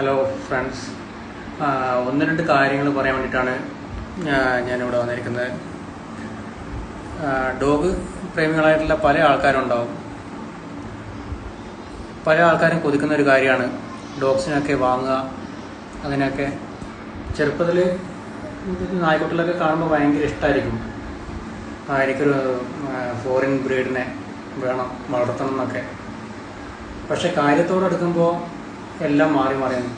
Hello friends ഒന്ന് രണ്ട് കാര്യങ്ങൾ പറയാൻ വേണ്ടിയിട്ടാണ് ഞാനിവിടെ വന്നിരിക്കുന്നത്. ഡോഗ് പ്രേമികളായിട്ടുള്ള പല ആൾക്കാരും ഉണ്ടാവും പല ആൾക്കാരും കൊതിക്കുന്ന ഒരു കാര്യമാണ് ഡോഗ്സിനൊക്കെ വാങ്ങുക അതിനൊക്കെ ചെറുപ്പത്തിൽ നായ്ക്കുട്ടികളൊക്കെ കാണുമ്പോൾ ഭയങ്കര ഇഷ്ടമായിരിക്കും എനിക്കൊരു ഫോറിൻ ബ്രീഡിനെ വേണം വളർത്തണം എന്നൊക്കെ. പക്ഷെ കാര്യത്തോടെ എടുക്കുമ്പോൾ എല്ലാം മാറി മറിയുന്നു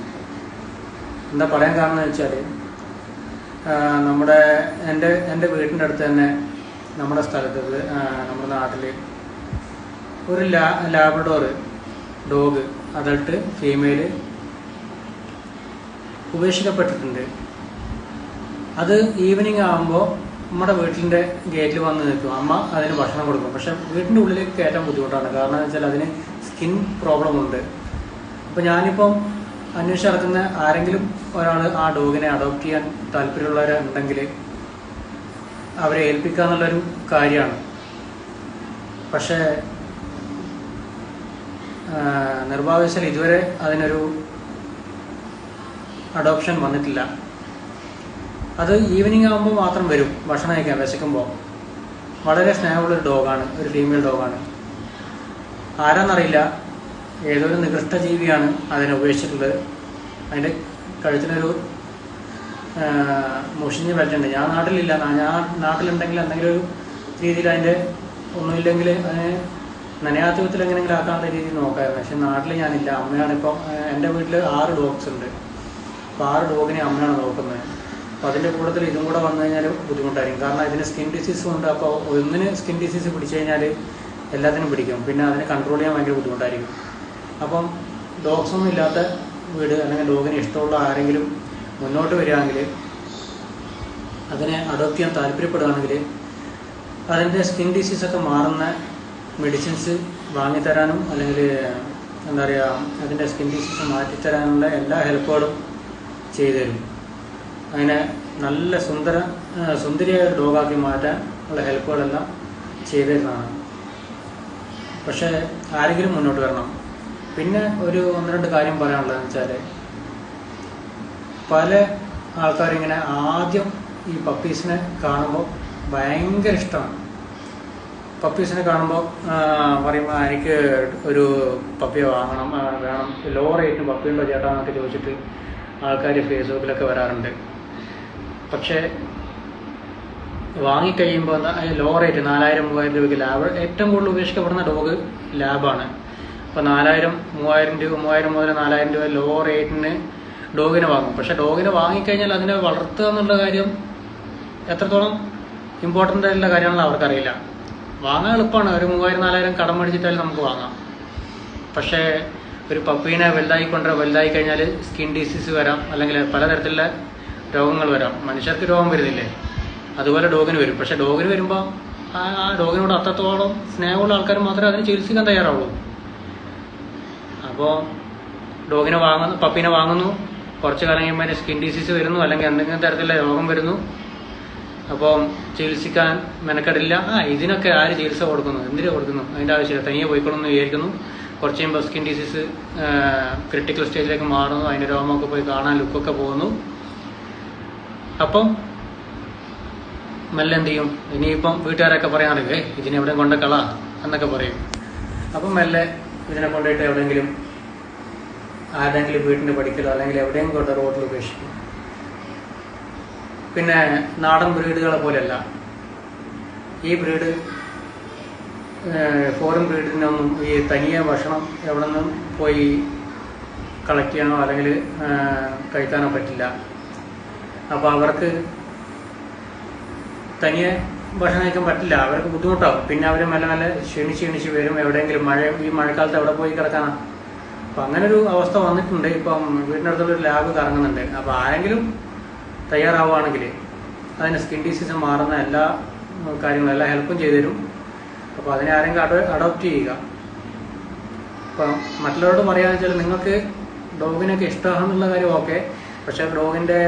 എന്താ പറയാൻ കാരണം എന്ന് വെച്ചാൽ നമ്മുടെ എന്റെ എന്റെ വീട്ടിന്റെ അടുത്ത് തന്നെ നമ്മുടെ സ്ഥലത്ത് നമ്മുടെ നാട്ടിൽ ഒരു ലാ ലാബ്രഡോർ ഡോഗ് അഡൾട്ട് ഫീമെയിൽ ഉപേക്ഷിക്കപ്പെട്ടിട്ടുണ്ട്. അത് ഈവനിങ് ആകുമ്പോൾ നമ്മുടെ വീട്ടിന്റെ ഗേറ്റിൽ വന്ന് നിൽക്കും. അമ്മ അതിന് ഭക്ഷണം കൊടുക്കും. പക്ഷെ വീട്ടിന്റെ ഉള്ളിലേക്ക് കയറ്റാൻ ബുദ്ധിമുട്ടാണ്. കാരണം എന്ന് വെച്ചാൽ അതിന് സ്കിൻ പ്രോബ്ലം ഉണ്ട്. അപ്പോൾ ഞാനിപ്പം അന്വേഷിച്ച് നടക്കുന്ന ആരെങ്കിലും ഒരാൾ ആ ഡോഗിനെ അഡോപ്റ്റ് ചെയ്യാൻ താല്പര്യമുള്ളവരുണ്ടെങ്കിൽ അവരെ ഏൽപ്പിക്കുക എന്നുള്ളൊരു കാര്യമാണ്. പക്ഷേ നിർഭാഗ്യവശാൽ ഇതുവരെ അതിനൊരു അഡോപ്ഷൻ വന്നിട്ടില്ല. അത് ഈവനിങ് ആകുമ്പോൾ മാത്രം വരും ഭക്ഷണം കഴിക്കാൻ വിശക്കുമ്പോൾ. വളരെ സ്നേഹമുള്ളൊരു ഡോഗാണ് ഒരു ഫീമെയിൽ ഡോഗാണ് ആരാന്നറിയില്ല. ഏതൊരു നികൃഷ്ട ജീവിയാണ് അതിനെ ഉപേക്ഷിച്ചിട്ടുള്ളത്. അതിന്റെ കഴുത്തിനൊരു മുഷിഞ്ഞ് ബെൽറ്റുണ്ട് ഞാൻ നാട്ടിലില്ല. ഞാൻ നാട്ടിലുണ്ടെങ്കിൽ എന്തെങ്കിലും ഒരു രീതിയിൽ അതിന്റെ ഒന്നുമില്ലെങ്കിൽ അതിനെ നനയാത്ത വിധത്തിൽ എങ്ങനെയെങ്കിലും ആക്കാത്ത രീതിയിൽ നോക്കായിരുന്നു. പക്ഷെ നാട്ടിൽ ഞാനില്ല. അമ്മയാണ് ഇപ്പം എന്റെ വീട്ടിൽ ആറ് ഡോഗ്സ് ഉണ്ട്. അപ്പോൾ ആറ് ഡോഗിനെ അമ്മയാണ് നോക്കുന്നത്. അപ്പോൾ അതിന്റെ കൂട്ടത്തിൽ ഇതും കൂടെ വന്നു കഴിഞ്ഞാൽ ബുദ്ധിമുട്ടായിരിക്കും. കാരണം ഇതിന് സ്കിൻ ഡിസീസ് ഉണ്ട്. അപ്പോൾ ഒന്നിന് സ്കിൻ ഡിസീസ് പിടിച്ചു കഴിഞ്ഞാൽ എല്ലാത്തിനും പിടിക്കും. പിന്നെ അതിനെ കൺട്രോൾ ചെയ്യാൻ ഭയങ്കര ബുദ്ധിമുട്ടായിരിക്കും. അപ്പം ഡോഗ്സ് ഒന്നും ഇല്ലാത്ത വീട് അല്ലെങ്കിൽ ഡോഗിന് ഇഷ്ടമുള്ള ആരെങ്കിലും മുന്നോട്ട് വരികയാണെങ്കിൽ അതിനെ അഡോപ്റ്റ് ചെയ്യാൻ താല്പര്യപ്പെടുകയാണെങ്കിൽ അതിന്റെ സ്കിൻ ഡിസീസൊക്കെ മാറുന്ന മെഡിസിൻസ് വാങ്ങിത്തരാനും അല്ലെങ്കിൽ എന്താ പറയുക അതിന്റെ സ്കിൻ ഡിസീസ് മാറ്റിത്തരാനുള്ള എല്ലാ ഹെൽപ്പുകളും ചെയ്തു തരും. അതിനെ നല്ല സുന്ദര സുന്ദരിയായ ഒരു ഡോഗാക്കി മാറ്റാൻ ഉള്ള ഹെൽപ്പുകളെല്ലാം ചെയ്തു തരുന്നതാണ്. പക്ഷേ ആരെങ്കിലും മുന്നോട്ട് വരണം. പിന്നെ ഒരു ഒന്ന് രണ്ട് കാര്യം പറയാനുള്ളതെന്ന് വെച്ചാൽ പല ആൾക്കാരിങ്ങനെ ആദ്യം ഈ പപ്പീസിനെ കാണുമ്പോൾ ഭയങ്കര ഇഷ്ടമാണ് പപ്പീസിനെ കാണുമ്പോൾ പറയുമ്പോൾ എനിക്ക് ഒരു പപ്പിയെ വാങ്ങണം വേണം. ലോ റേറ്റിന് പപ്പിയുണ്ടോ ചേട്ടാ എന്നൊക്കെ ചോദിച്ചിട്ട് ആൾക്കാർ ഫേസ്ബുക്കിലൊക്കെ വരാറുണ്ട്. പക്ഷേ വാങ്ങിക്കഴിയുമ്പോൾ ലോ റേറ്റ് നാലായിരം മൂവായിരം രൂപയ്ക്ക് ലാബ് ഏറ്റവും കൂടുതൽ ഉപേക്ഷിക്കപ്പെടുന്ന ഡോഗ് ലാബാണ് അപ്പോൾ നാലായിരം മൂവായിരം രൂപ മൂവായിരം മുതൽ നാലായിരം രൂപ ലോ റേറ്റിന് ഡോഗിനെ വാങ്ങും. പക്ഷെ ഡോഗിനെ വാങ്ങിക്കഴിഞ്ഞാൽ അതിനെ വളർത്തുക എന്നുള്ള കാര്യം എത്രത്തോളം ഇമ്പോർട്ടന്റ് ആയിട്ടുള്ള കാര്യമാണെന്ന് അവർക്കറിയില്ല. വാങ്ങാൻ എളുപ്പമാണ്. ഒരു മൂവായിരം നാലായിരം കടം മേടിച്ചിട്ടാലും നമുക്ക് വാങ്ങാം. പക്ഷേ ഒരു പപ്പീനെ വലുതായി കൊണ്ടുവരാൻ വലുതായി കഴിഞ്ഞാൽ സ്കിൻ ഡിസീസ് വരാം. അല്ലെങ്കിൽ പലതരത്തിലുള്ള രോഗങ്ങൾ വരാം. മനുഷ്യർക്ക് രോഗം വരുന്നില്ലേ? അതുപോലെ ഡോഗിന് വരും. പക്ഷെ ഡോഗിന് വരുമ്പോൾ ആ ഡോഗിനോട് അത്രത്തോളം സ്നേഹമുള്ള ആൾക്കാർ മാത്രമേ അതിനെ ചികിത്സിക്കാൻ തയ്യാറാവുള്ളൂ. അപ്പോൾ ഡോഗിനെ വാങ്ങുന്നു പപ്പിനെ വാങ്ങുന്നു. കുറച്ച് കാലം കഴിയുമ്പോൾ സ്കിൻ ഡിസീസ് വരുന്നു അല്ലെങ്കിൽ എന്തെങ്കിലും തരത്തിലുള്ള രോഗം വരുന്നു. അപ്പോൾ ചികിത്സിക്കാൻ മെനക്കെടില്ല. ആ ഇതിനൊക്കെ ആര് ചികിത്സ കൊടുക്കുന്നു? എന്തിനു കൊടുക്കുന്നു? അതിന്റെ ആവശ്യമില്ല. തനിയെ പോയിക്കൊള്ളുന്നു വിചാരിക്കുന്നു. കുറച്ച് കഴിയുമ്പോൾ സ്കിൻ ഡിസീസ് ക്രിട്ടിക്കൽ സ്റ്റേജിലേക്ക് മാറുന്നു. അതിന്റെ രോമമൊക്കെ പോയി കാണാൻ ലുക്കൊക്കെ പോകുന്നു. അപ്പം മെല്ലെ എന്ത് ചെയ്യും? ഇനിയിപ്പം വീട്ടുകാരൊക്കെ പറയാറില്ലേ ഇതിനെ എവിടെ കൊണ്ട് എന്നൊക്കെ പറയും. അപ്പം മെല്ലെ ഇതിനെ കൊണ്ടുപോയിട്ട് എവിടെയെങ്കിലും ആരുടെങ്കിലും വീട്ടിന്റെ പഠിക്കലോ അല്ലെങ്കിൽ എവിടെയും കൊണ്ട് റോഡിൽ ഉപേക്ഷിക്കും. പിന്നെ നാടൻ ബ്രീഡുകളെ പോലെയല്ല. ഈ ബ്രീഡ് ഫോറിൻ ബ്രീഡിനൊന്നും ഈ തനിയെ ഭക്ഷണം എവിടെ നിന്നും പോയി കളക്ട് ചെയ്യാനോ അല്ലെങ്കിൽ കഴിക്കാനോ പറ്റില്ല. അപ്പോൾ അവർക്ക് തനിയെ ഭക്ഷണം കഴിക്കാൻ പറ്റില്ല. അവർക്ക് ബുദ്ധിമുട്ടാവും. പിന്നെ അവർ മെല്ലെ മെല്ലെ ക്ഷീണിച്ച് ക്ഷീണിച്ച് വരും. എവിടെയെങ്കിലും മഴ ഈ മഴക്കാലത്ത് എവിടെ പോയി കിടക്കാനാ? അപ്പം അങ്ങനെ ഒരു അവസ്ഥ വന്നിട്ടുണ്ട്. ഇപ്പം വീടിനടുത്തുള്ള ഒരു ലാബ് കറങ്ങുന്നുണ്ട്. അപ്പോൾ ആരെങ്കിലും തയ്യാറാവുകയാണെങ്കിൽ അതിന് സ്കിൻ ഡിസീസ് മാറുന്ന എല്ലാ കാര്യങ്ങളും എല്ലാ ഹെൽപ്പും ചെയ്തു തരും. അപ്പോൾ അതിനെ ആരെങ്കിലും അഡോ അഡോപ്റ്റ് ചെയ്യുക. അപ്പം മറ്റുള്ളവരോട് പറയാന്ന് വെച്ചാൽ നിങ്ങൾക്ക് ഡോഗിനൊക്കെ ഇഷ്ടമാണെന്നുള്ള കാര്യം ഓക്കെ. പക്ഷേ ഡോഗിന്റെ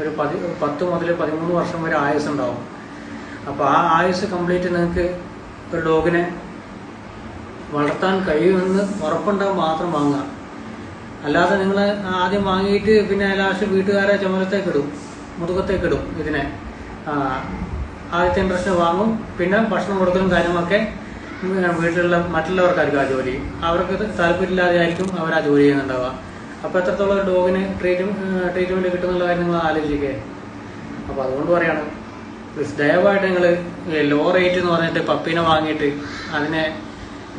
ഒരു പതി പത്ത് മുതൽ പതിമൂന്ന് വർഷം വരെ ആയുസ് ഉണ്ടാവും അപ്പോൾ ആ ആയുസ് കംപ്ലീറ്റ് നിങ്ങൾക്ക് ഒരു ഡോഗിനെ വളർത്താൻ കഴിയുമെന്ന് ഉറപ്പുണ്ടാകും മാത്രം വാങ്ങുക. അല്ലാതെ നിങ്ങൾ ആദ്യം വാങ്ങിയിട്ട് പിന്നെ ലാസ്റ്റ് വീട്ടുകാരെ ചുമലത്തേക്ക് ഇടും മുതുകത്തേക്ക് ഇടും ഇതിനെ. ആദ്യത്തെ ഇൻട്രസ്റ്റ് വാങ്ങും പിന്നെ ഭക്ഷണം കൊടുക്കലും കാര്യങ്ങളൊക്കെ വീട്ടിലുള്ള മറ്റുള്ളവർക്കായിരിക്കും ആ ജോലി. അവർക്ക് താല്പര്യമില്ലാതെ ആയിരിക്കും അവർ ആ ജോലി ചെയ്യുന്നുണ്ടാവുക. അപ്പോൾ എത്രത്തോളം ഡോഗിന് ട്രീറ്റ്മെന്റ് ട്രീറ്റ്മെന്റ് കിട്ടുന്നുള്ള കാര്യം നിങ്ങൾ ആലോചിക്കേ അപ്പോൾ അതുകൊണ്ട് പറയാണ് ദയവായിട്ട് നിങ്ങൾ ലോ റേറ്റ് എന്ന് പറഞ്ഞിട്ട് പപ്പീനെ വാങ്ങിയിട്ട് അതിനെ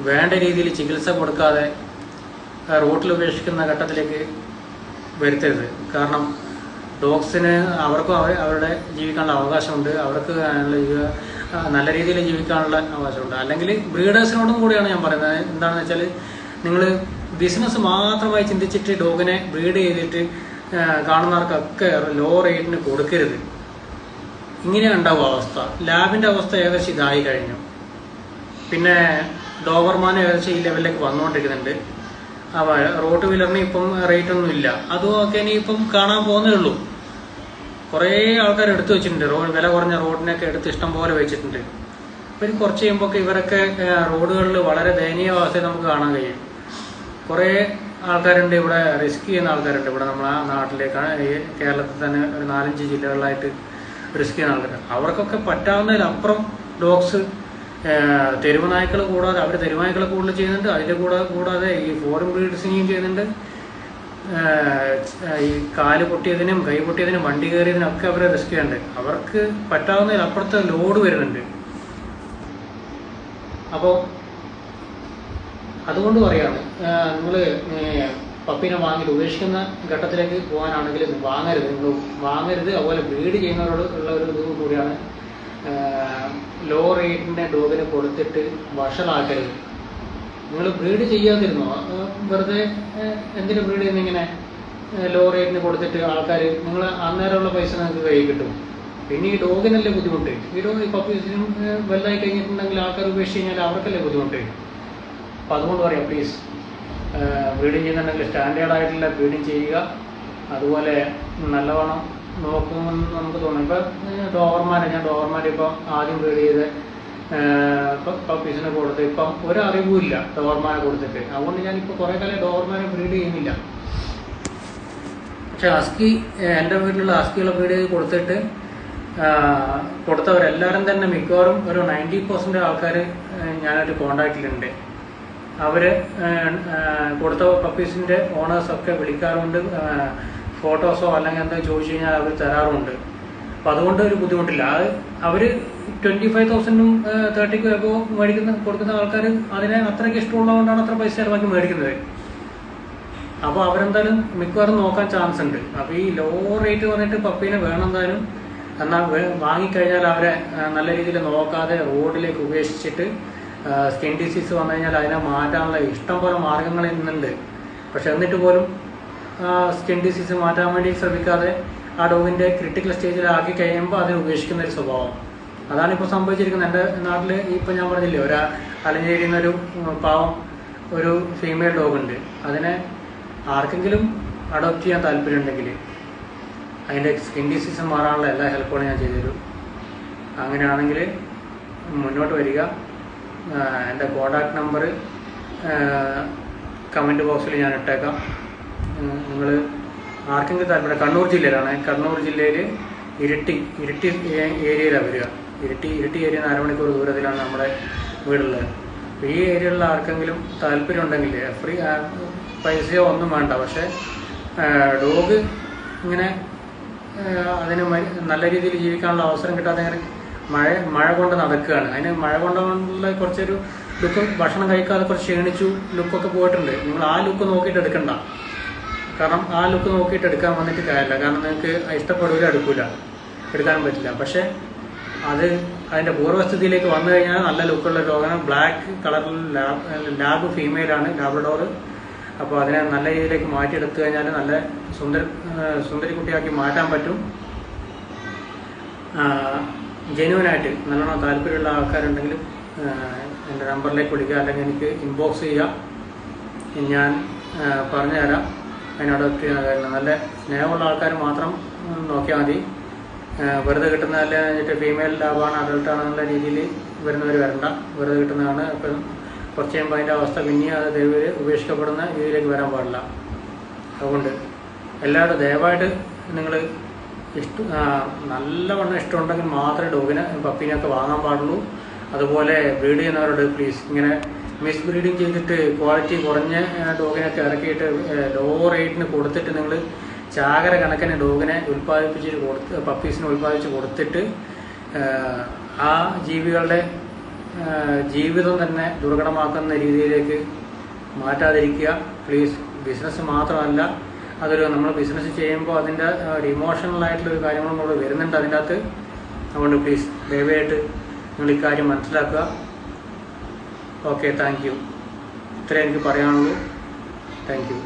വേണ്ട രീതിയിൽ ചികിത്സ കൊടുക്കാതെ റോട്ടിൽ ഉപേക്ഷിക്കുന്ന ഘട്ടത്തിലേക്ക് വരുത്തരുത്. കാരണം ഡോഗ്സിന് അവർക്കും അവർ അവരുടെ ജീവിക്കാനുള്ള അവകാശമുണ്ട്. അവർക്ക് നല്ല രീതിയിൽ ജീവിക്കാനുള്ള അവകാശമുണ്ട്. അല്ലെങ്കിൽ ബ്രീഡേഴ്സിനോടും കൂടിയാണ് ഞാൻ പറയുന്നത്. എന്താണെന്ന് വെച്ചാൽ നിങ്ങൾ ബിസിനസ് മാത്രമായി ചിന്തിച്ചിട്ട് ഡോഗിനെ ബ്രീഡ് ചെയ്തിട്ട് കാണുന്നവർക്കൊക്കെ ലോ റേറ്റിന് കൊടുക്കരുത്. ഇങ്ങനെ ഉണ്ടാവും അവസ്ഥ. ലാബിന്റെ അവസ്ഥ ഏകദേശം ഇതായി കഴിഞ്ഞു. പിന്നെ ഡോവർമാൻ ഏകദേശം ഈ ലെവലിലേക്ക് വന്നുകൊണ്ടിരിക്കുന്നുണ്ട്. അവ റോട്ട് വീലറിന് ഇപ്പം റേറ്റ് ഒന്നും ഇല്ല. അതും ഒക്കെ ഇനി ഇപ്പം കാണാൻ പോകുന്നേ ഉള്ളൂ. കുറേ ആൾക്കാർ എടുത്തു വെച്ചിട്ടുണ്ട്. റോഡ് വില കുറഞ്ഞ റോഡിനൊക്കെ എടുത്ത് ഇഷ്ടം പോലെ വെച്ചിട്ടുണ്ട്. അപ്പം ഇനി കുറച്ച് കഴിയുമ്പോൾ ഇവരൊക്കെ റോഡുകളിൽ വളരെ ദയനീയ അവസ്ഥയിൽ നമുക്ക് കാണാൻ കഴിയും. കുറേ ആൾക്കാരുണ്ട് ഇവിടെ റിസ്ക് ചെയ്യുന്ന ആൾക്കാരുണ്ട് ഇവിടെ നമ്മളെ നാട്ടിലേക്കാണ്. ഈ കേരളത്തിൽ തന്നെ ഒരു നാലഞ്ച് ജില്ലകളിലായിട്ട് റിസ്ക് ചെയ്യുന്ന ആൾക്കാരുണ്ട്. അവർക്കൊക്കെ പറ്റാവുന്നതിലപ്പുറം ഡോഗ്സ് തെരുവ് നായ്ക്കൾ കൂടാതെ അവർ തെരുവ് നായ്ക്കൾ കൂടുതൽ ചെയ്യുന്നുണ്ട്. അതിന്റെ കൂടെ കൂടാതെ ഈ ഫോറിൻ ബ്രീഡ്സിനെയും ചെയ്യുന്നുണ്ട്. ഈ കാൽ പൊട്ടിയതിനും കൈ പൊട്ടിയതിനും വണ്ടി കയറിയതിനും ഒക്കെ അവരെ റിസ്ക് ചെയ്യുന്നുണ്ട് അവർക്ക് പറ്റാവുന്നതിൽ അപ്പുറത്തെ ലോഡ് വരുന്നുണ്ട്. അപ്പോൾ അതുകൊണ്ട് പറയാണ് നിങ്ങൾ പപ്പിനെ വാങ്ങി ഉപേക്ഷിക്കുന്ന ഘട്ടത്തിലേക്ക് പോകാനാണെങ്കിൽ വാങ്ങരുത്. നിങ്ങൾ വാങ്ങരുത്. അതുപോലെ ബ്രീഡ് ചെയ്യുന്നവരോട് ഉള്ള ഒരു ഇത് കൂടിയാണ് ലോ റേറ്റിന്റെ ഡോഗിന് കൊടുത്തിട്ട് വഷളാക്കരുത് നിങ്ങൾ ബ്രീഡ് ചെയ്യാതിരുന്നോ? വെറുതെ എന്തിനു ബ്രീഡ് ചെയ്യുന്നിങ്ങനെ? ലോ റേറ്റിന് കൊടുത്തിട്ട് ആൾക്കാർ നിങ്ങൾ അന്നേരമുള്ള പൈസ നിങ്ങൾക്ക് കയ്യിൽ കിട്ടും. പിന്നെ ഈ ഡോഗിനല്ലേ ബുദ്ധിമുട്ട്? ഈ ഡോഗ് ഈ പപ്പീസിനും വലുതായി കഴിഞ്ഞിട്ടുണ്ടെങ്കിൽ ആൾക്കാർ ഉപേക്ഷിച്ച് കഴിഞ്ഞാൽ അവർക്കല്ലേ ബുദ്ധിമുട്ട്? അപ്പം അതുകൊണ്ട് പറയാം പ്ലീസ് ബ്രീഡിങ് ചെയ്യുന്നുണ്ടെങ്കിൽ സ്റ്റാൻഡേർഡ് ആയിട്ടുള്ള ബ്രീഡിങ് ചെയ്യുക. അതുപോലെ നല്ലവണ്ണം നോക്കുമെന്ന് നമുക്ക് തോന്നും. ഇപ്പം ഡോവർമാരെ ഞാൻ ഡോവർമാരെ ഇപ്പം ആദ്യം ബ്രീഡ് ചെയ്ത് പപ്പീസിനെ കൊടുത്ത് ഇപ്പം ഒരറിവും ഇല്ല ഡോവർമാനെ കൊടുത്തിട്ട്. അതുകൊണ്ട് ഞാനിപ്പോൾ കുറേ കാലം ഡോവർമാനെ ബ്രീഡ് ചെയ്യുന്നില്ല. പക്ഷെ അസ്കി എന്റെ വീട്ടിലുള്ള അസ്കികളെ ബ്രീഡ് ചെയ്ത് കൊടുത്തിട്ട് കൊടുത്തവരെല്ലാവരും തന്നെ മിക്കവാറും ഒരു നയന്റി പെർസെന്റ് ആൾക്കാർ ഞാനായിട്ട് കോണ്ടാക്റ്റിലുണ്ട് അവർ കൊടുത്ത പപ്പീസിന്റെ ഓണേഴ്സൊക്കെ വിളിക്കാറുണ്ട്. ഫോട്ടോസോ അല്ലെങ്കിൽ എന്തോ ചോദിച്ചു കഴിഞ്ഞാൽ അവർ തരാറുണ്ട്. അപ്പം അതുകൊണ്ട് ഒരു ബുദ്ധിമുട്ടില്ല. അത് അവർ ട്വന്റി ഫൈവ് തൗസൻഡും തേർട്ടിക്കും എബോ മേടിക്കുന്ന കൊടുക്കുന്ന ആൾക്കാർ അതിനെ അത്രയ്ക്ക് ഇഷ്ടമുള്ളതുകൊണ്ടാണ് അത്ര പൈസ ചിലവാക്കി മേടിക്കുന്നത്. അപ്പോൾ അവരെന്തായാലും മിക്കവാറും നോക്കാൻ ചാൻസ് ഉണ്ട്. അപ്പോൾ ഈ ലോ റേറ്റ് പറഞ്ഞിട്ട് പപ്പീനെ വേണമെന്തായാലും എന്നാൽ വാങ്ങിക്കഴിഞ്ഞാൽ അവരെ നല്ല രീതിയിൽ നോക്കാതെ റോഡിലേക്ക് ഉപേക്ഷിച്ചിട്ട് സ്കിൻ ഡിസീസ് വന്നു കഴിഞ്ഞാൽ അതിനെ മാറ്റാനുള്ള ഇഷ്ടം പോലെ മാർഗങ്ങൾ ഇന്നുണ്ട് പക്ഷെ എന്നിട്ട് പോലും സ്കിൻ ഡിസീസ് മാറ്റാൻ വേണ്ടി ശ്രമിക്കാതെ ആ ഡോഗിന്റെ ക്രിട്ടിക്കൽ സ്റ്റേജിലാക്കി കഴിയുമ്പോൾ അതിനെ ഉപേക്ഷിക്കുന്ന ഒരു സ്വഭാവം. അതാണ് ഇപ്പോൾ സംഭവിച്ചിരിക്കുന്നത്. എന്റെ നാട്ടിൽ ഇപ്പം ഞാൻ പറഞ്ഞില്ലേ ഒരു അലഞ്ഞേരിയുന്ന ഒരു പാവം ഒരു ഫീമെയിൽ ഡോഗ് ഉണ്ട്. അതിനെ ആർക്കെങ്കിലും അഡോപ്റ്റ് ചെയ്യാൻ താല്പര്യമുണ്ടെങ്കിൽ അതിന്റെ സ്കിൻ ഡിസീസ് മാറാനുള്ള എല്ലാ ഹെൽപ്പുകളും ഞാൻ ചെയ്തുതരും അങ്ങനെയാണെങ്കിൽ മുന്നോട്ട് വരിക. എന്റെ കോൺടാക്ട് നമ്പർ കമന്റ് ബോക്സിൽ ഞാൻ ഇട്ടേക്കാം. നിങ്ങൾ ആർക്കെങ്കിലും താല്പര്യം കണ്ണൂർ ജില്ലയിലാണ്. കണ്ണൂർ ജില്ലയിൽ ഇരിട്ടി ഇരിട്ടി ഏരിയയിലാണ് വരിക. ഇരിട്ടി ഇരിട്ടി ഏരിയ അരമണിക്കൂർ ദൂരത്തിലാണ് നമ്മുടെ വീടുള്ളത്. അപ്പോൾ ഈ ഏരിയയിലുള്ള ആർക്കെങ്കിലും താല്പര്യം ഉണ്ടെങ്കിൽ ഫ്രീ പൈസയോ ഒന്നും വേണ്ട. പക്ഷേ ഡോഗ് ഇങ്ങനെ അതിന് നല്ല രീതിയിൽ ജീവിക്കാനുള്ള അവസരം കിട്ടാതെ ഇങ്ങനെ മഴ മഴ കൊണ്ട് നടക്കുകയാണ്. അതിന് മഴ കൊണ്ടുള്ള കുറച്ചൊരു ലുക്ക് ഭക്ഷണം കഴിക്കാതെ കുറച്ച് ക്ഷീണിച്ചു ലുക്കൊക്കെ പോയിട്ടുണ്ട്. നിങ്ങൾ ആ ലുക്ക് നോക്കിയിട്ട് എടുക്കണ്ട. കാരണം ആ ലുക്ക് നോക്കിയിട്ട് എടുക്കാൻ വന്നിട്ട് കാര്യമില്ല. കാരണം നിങ്ങൾക്ക് ഇഷ്ടപ്പെടില്ല എടുക്കില്ല എടുക്കാൻ പറ്റില്ല. പക്ഷേ അത് അതിന്റെ പൂർവസ്ഥിതിയിലേക്ക് വന്നു കഴിഞ്ഞാൽ നല്ല ലുക്കുള്ള രോഗം ബ്ലാക്ക് കളറിൽ ലാബ് ലാബ് ഫീമെയിലാണ് ലാബ്രഡോർ അപ്പോൾ അതിനെ നല്ല രീതിയിലേക്ക് മാറ്റിയെടുത്തു കഴിഞ്ഞാൽ നല്ല സുന്ദര സുന്ദരി കുട്ടിയാക്കി മാറ്റാൻ പറ്റും. ജെന്യൂനായിട്ട് നല്ലോണം താല്പര്യമുള്ള ആൾക്കാരുണ്ടെങ്കിൽ എന്റെ നമ്പറിലേക്ക് വിളിക്കുക. അല്ലെങ്കിൽ എനിക്ക് ഇൻബോക്സ് ചെയ്യുക. ഞാൻ ആ, പറഞ്ഞു തരാം അതിനോട് കാര്യങ്ങൾ നല്ല സ്നേഹമുള്ള ആൾക്കാർ മാത്രം നോക്കിയാൽ മതി. വെറുതെ കിട്ടുന്ന അല്ല എന്നിട്ട് ഫീമെയിൽ ലാബാണ് അഡൾട്ട് ആണെന്നുള്ള രീതിയിൽ വരുന്നവർ വരണ്ട. വെറുതെ കിട്ടുന്നതാണ്. ഇപ്പം കുറച്ച് കഴിയുമ്പോൾ അതിന്റെ അവസ്ഥ പിന്നെയും അത് ദൈവം ഉപേക്ഷിക്കപ്പെടുന്ന രീതിയിലേക്ക് വരാൻ പാടില്ല. അതുകൊണ്ട് എല്ലാവരും ദയവായിട്ട് നിങ്ങൾ ഇഷ്ട നല്ലവണ്ണം ഇഷ്ടമുണ്ടെങ്കിൽ മാത്രമേ ഡോഗിനെ പപ്പീനെയൊക്കെ വാങ്ങാൻ പാടുള്ളൂ. അതുപോലെ ബ്രീഡ് ചെയ്യുന്നവരോട് പ്ലീസ് ഇങ്ങനെ മിസ് ബ്രീഡിങ് ചെയ്തിട്ട് ക്വാളിറ്റി കുറഞ്ഞ ഡോഗിനൊക്കെ ഇറക്കിയിട്ട് ലോ റേറ്റിന് കൊടുത്തിട്ട് നിങ്ങൾ ചാകര കണക്കിന് ഡോഗിനെ ഉൽപ്പാദിപ്പിച്ചിട്ട് കൊടുത്ത് പപ്പീസിനെ ഉൽപ്പാദിപ്പിച്ച് കൊടുത്തിട്ട് ആ, ജീവികളുടെ ജീവിതം തന്നെ ദുർഘടമാക്കുന്ന രീതിയിലേക്ക് മാറ്റാതിരിക്കുക. പ്ലീസ് ബിസിനസ് മാത്രമല്ല അതൊരു നമ്മൾ ബിസിനസ് ചെയ്യുമ്പോൾ അതിന്റെ ഒരു ഒരു കാര്യങ്ങളും കൂടെ വരുന്നുണ്ട് അതിന്റെ അകത്ത്. അതുകൊണ്ട് പ്ലീസ് ദയവായിട്ട് നിങ്ങൾ ഇക്കാര്യം മനസ്സിലാക്കുക. ഓക്കെ താങ്ക് യു ഇത്രയും എനിക്ക് പറയാനുള്ളൂ. Thank you